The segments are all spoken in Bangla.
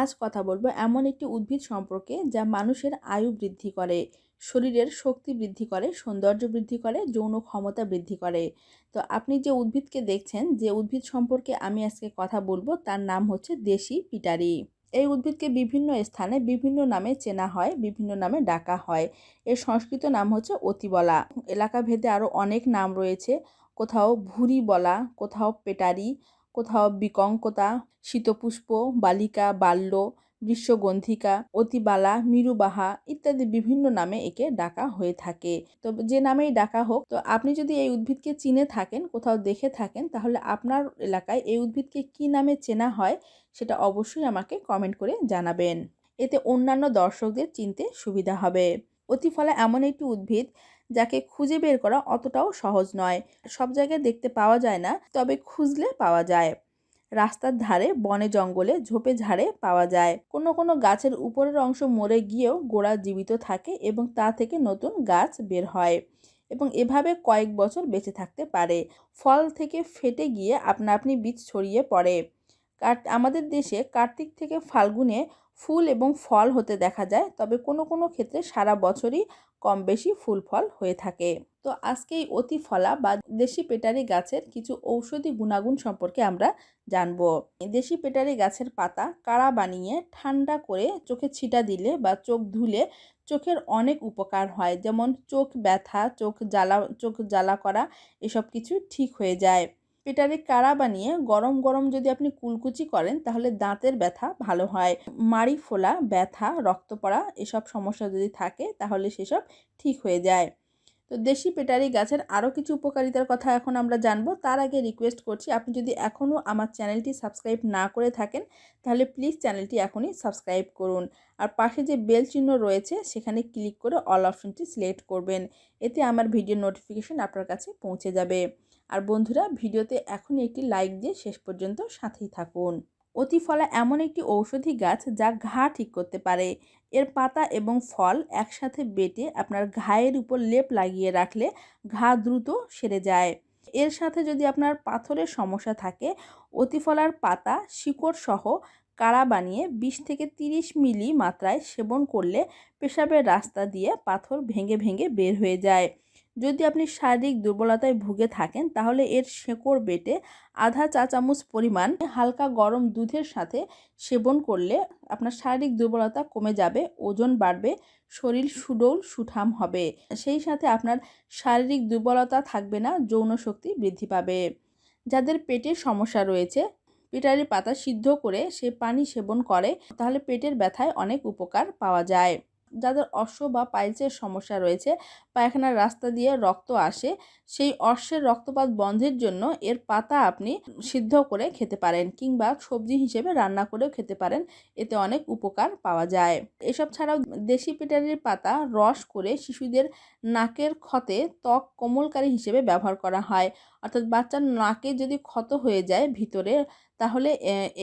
আজ কথা বলব এমন একটি উদ্ভিদ সম্পর্কে যা মানুষের আয়ু বৃদ্ধি করে, শরীরের শক্তি বৃদ্ধি করে, সৌন্দর্য বৃদ্ধি করে, যৌন ক্ষমতা বৃদ্ধি করে। তো আপনি যে উদ্ভিদকে দেখছেন, যে উদ্ভিদ সম্পর্কে আমি আজকে কথা বলব তার নাম হচ্ছে দেশি পিটারি। এই উদ্ভিদকে বিভিন্ন স্থানে বিভিন্ন নামে চেনা হয়, বিভিন্ন নামে ডাকা হয়। এর সংস্কৃত নাম হচ্ছে অতিবলা। এলাকা ভেদে আরও অনেক নাম রয়েছে। কোথাও ভুরি বলা, কোথাও পেটারি কোথাও বিকঙ্কতা, শীতপুষ্প, বালিকা, বাল্য বিশ্বগন্ধিকা অতিবালা মিরুবাহা ইত্যাদি বিভিন্ন নামে একে ডাকা হয়ে থাকে। তো যে নামেই ডাকা হোক, তো আপনি যদি এই উদ্ভিদকে চিনে থাকেন, কোথাও দেখে থাকেন, তাহলে আপনার এলাকায় এই উদ্ভিদকে কি নামে চেনা হয়, সেটা অবশ্যই আমাকে কমেন্ট করে জানাবেন। এতে অন্যান্য দর্শকদের চিনতে সুবিধা হবে। অতিফলা এমন একটি উদ্ভিদ যাকে খুঁজে বের করা অতটাও সহজ নয়। সব জায়গায় দেখতে পাওয়া যায় না, তবে খুঁজলে পাওয়া যায়। রাস্তার ধারে বনে জঙ্গলে ঝোপে ঝাড়ে পাওয়া যায়। কোনো কোনো গাছের উপরের অংশ মরে গিয়েও গোড়া জীবিত থাকে এবং তা থেকে নতুন গাছ বের হয় এবং এভাবে কয়েক বছর বেঁচে থাকতে পারে। ফল থেকে ফেটে গিয়ে আপনা আপনি বীজ ছড়িয়ে পড়ে। আমাদের দেশে কার্তিক থেকে ফাল্গুনে ফুল এবং ফল হতে দেখা যায়, তবে কোনো কোনো ক্ষেত্রে সারা বছরই কম বেশি ফুল ফল হয়ে থাকে। তো আজকে এই অতি ফলা বা দেশি পেটারি গাছের কিছু ঔষধি গুণাগুণ সম্পর্কে আমরা জানব। দেশি পেটারি গাছের পাতা কাড়া বানিয়ে ঠান্ডা করে চোখে ছিটা দিলে বা চোখ ধুলে চোখের অনেক উপকার হয়, যেমন চোখ ব্যথা, চোখ জ্বালা চোখ জ্বালা করা, এসব কিছু ঠিক হয়ে যায়। পেটারে কাড়া বানিয়ে গরম গরম যদি আপনি কুলকুচি করেন, তাহলে দাঁতের ব্যথা ভালো হয়। মাড়ি ফোলা ব্যথা রক্ত পড়া এসব সমস্যা যদি থাকে, তাহলে সেসব ঠিক হয়ে যায়। তো দেশি পেটারি গাছের আরও কিছু উপকারিতার কথা এখন আমরা জানব। তার আগে রিকোয়েস্ট করছি, আপনি যদি এখনও আমার চ্যানেলটি সাবস্ক্রাইব না করে থাকেন, তাহলে প্লিজ চ্যানেলটি এখনই সাবস্ক্রাইব করুন। আর পাশে যে বেল চিহ্ন রয়েছে, সেখানে ক্লিক করে অল অপশনটি সিলেক্ট করবেন। এতে আমার ভিডিও নোটিফিকেশন আপনার কাছে পৌঁছে যাবে। আর বন্ধুরা, ভিডিওতে এখনই একটি লাইক দিয়ে শেষ পর্যন্ত সাথেই থাকুন। অতিফলা এমন একটি ঔষধি গাছ যা ঘা ঠিক করতে পারে। এর পাতা এবং ফল একসাথে বেটে আপনার ঘায়ের উপর লেপ লাগিয়ে রাখলে ঘা দ্রুত সেরে যায়। এর সাথে যদি আপনার পাথরের সমস্যা থাকে, অতিফলার পাতা, শিকড় সহ কাড়া বানিয়ে বিশ থেকে তিরিশ মিলি মাত্রায় সেবন করলে পেশাবের রাস্তা দিয়ে পাথর ভেঙে ভেঙে বের হয়ে যায়। যদি আপনি শারীরিক দুর্বলতায় ভুগে থাকেন, তাহলে এর শেকড় বেটে আধা চা চামচ পরিমাণ হালকা গরম দুধের সাথে সেবন করলে আপনার শারীরিক দুর্বলতা কমে যাবে, ওজন বাড়বে, শরীর সুডৌল সুঠাম হবে। সেই সাথে আপনার শারীরিক দুর্বলতা থাকবে না, যৌন শক্তি বৃদ্ধি পাবে। যাদের পেটের সমস্যা রয়েছে, পিটারি পাতা সিদ্ধ করে সে পানি সেবন করে, তাহলে পেটের ব্যথায় অনেক উপকার পাওয়া যায়। যাদের অশ্ব বা পাইলসের সমস্যা রয়েছে, পায়খানার রাস্তা দিয়ে রক্ত আসে, সেই অশ্বের রক্তপাত বন্ধের জন্য এর পাতা আপনি সিদ্ধ করে খেতে পারেন কিংবা সবজি হিসেবে রান্না করেও খেতে পারেন, এতে অনেক উপকার পাওয়া যায়। এসব ছাড়াও দেশি পেটারির পাতা রস করে শিশুদের নাকের ক্ষতে ত্বক কোমলকারী হিসেবে ব্যবহার করা হয়। অর্থাৎ বাচ্চার নাকে যদি ক্ষত হয়ে যায় ভিতরে, তাহলে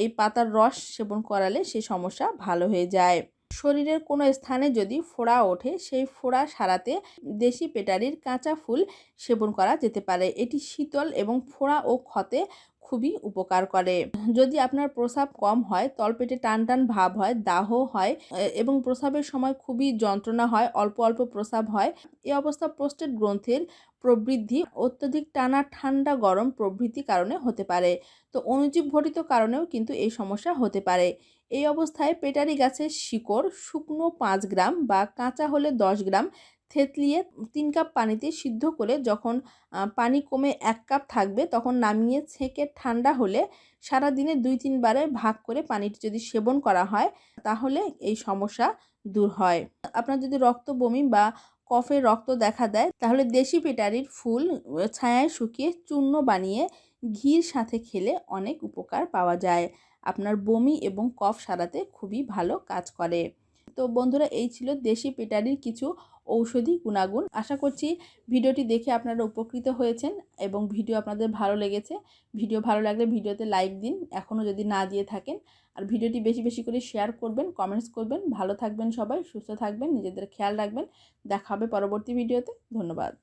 এই পাতার রস সেবন করালে সেই সমস্যা ভালো হয়ে যায়। শরীরের কোনো স্থানে যদি ফোড়া ওঠে, সেই ফোড়া সারাতে দেশি পেটারির কাঁচা ফুল সেবন করা যেতে পারে। এটি শীতল এবং ফোড়া ও ক্ষতে খুবই উপকার করে। যদি আপনার প্রসাব কম হয়, তলপেটে টান টান ভাব হয়, দাহ হয় এবং প্রসাবের সময় খুবই যন্ত্রণা হয়, অল্প অল্প প্রসাব হয়, এ অবস্থা প্রোস্টেট গ্রন্থির প্রবৃদ্ধি অত্যধিক টানা ঠান্ডা গরম প্রভৃতি কারণে হতে পারে। তো অনুজীব ঘটিত কারণেও কিন্তু এই সমস্যা হতে পারে। এই অবস্থায় পেটারি গাছের শিকড় শুকনো পাঁচ গ্রাম বা কাঁচা হলে দশ গ্রাম থেতলিয়ে তিন কাপ পানিতে সিদ্ধ করে যখন পানি কমে এক কাপ থাকবে তখন নামিয়ে ছেঁকে ঠান্ডা হলে সারা দিনে দুই তিনবারে ভাগ করে পানিটি যদি সেবন করা হয় তাহলে এই সমস্যা দূর হয়। আপনার যদি রক্ত বমি বা কফের রক্ত দেখা দেয় তাহলে দেশি পেটারির ফুল ছায়ায় শুকিয়ে চূর্ণ বানিয়ে ঘির সাথে খেলে অনেক উপকার পাওয়া যায়। আপনার বমি এবং কফ সারাতে খুবই ভালো কাজ করে। তো বন্ধুরা, এই ছিল দেশি পেটারির কিছু ঔষধি গুণাগুণ। আশা করছি ভিডিওটি দেখে আপনারা উপকৃত হয়েছেন এবং ভিডিও আপনাদের ভালো লেগেছে। ভিডিও ভালো লাগলে ভিডিওতে লাইক দিন এখনও যদি না দিয়ে থাকেন। আর ভিডিওটি বেশি বেশি করে শেয়ার করবেন, কমেন্টস করবেন। ভালো থাকবেন সবাই, সুস্থ থাকবেন, নিজেদের খেয়াল রাখবেন। দেখা হবে পরবর্তী ভিডিওতে। ধন্যবাদ।